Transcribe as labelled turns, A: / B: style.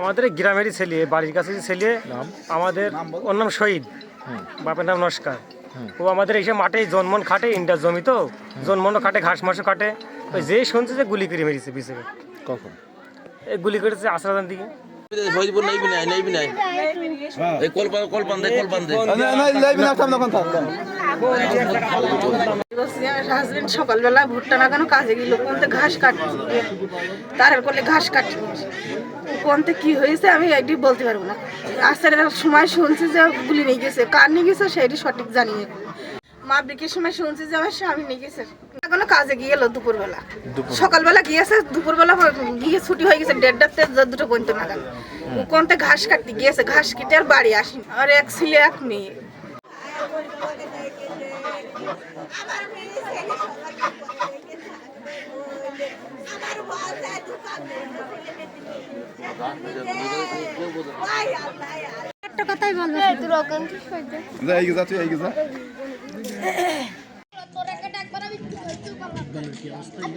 A: আমাদের গ্রামেরই ছেলে বাড়ির কাছে ছেলে আমাদের ওর নাম শহীদ। বাপের নাম নস্কার। ও আমাদের এইসব মাঠে জন্মন খাটে ইন্ডার জমি তো? জন্মনও খাটে ঘাস মাসও খাটে। ওই যেই শুনছে যে গুলি করে মেরেছে পিছনে।
B: কখন?
A: এই গুলি করেছে আশরাদান দিকে।
C: নাই নাই। দে দে।
D: হাজবেন্ড সকালবেলা ভুট্টা লাগানো কাজে গেল কোনতে ঘাস কাটতে তার করলে ঘাস কাটতে কোনতে কি হয়েছে আমি এটি বলতে পারব না। আসার সময় শুনছি যে গুলি নিয়ে গেছে। কার নিয়ে গেছে সেটি সঠিক জানি না। মা বিকের সময় শুনছি যে আমার স্বামী নিয়ে গেছে। কাজে গিয়ে গেলো দুপুরবেলা। সকালবেলা গিয়েছে দুপুরবেলা গিয়ে ছুটি হয়ে গেছে দেড়টাতে দুটো পর্যন্ত নাগাল ও কোনতে ঘাস কাটতে গিয়েছে ঘাস কেটে আর বাড়ি আসি আর এক ছেলে এক মেয়ে।
E: একটা কথাই বলব।
B: যা
E: আমি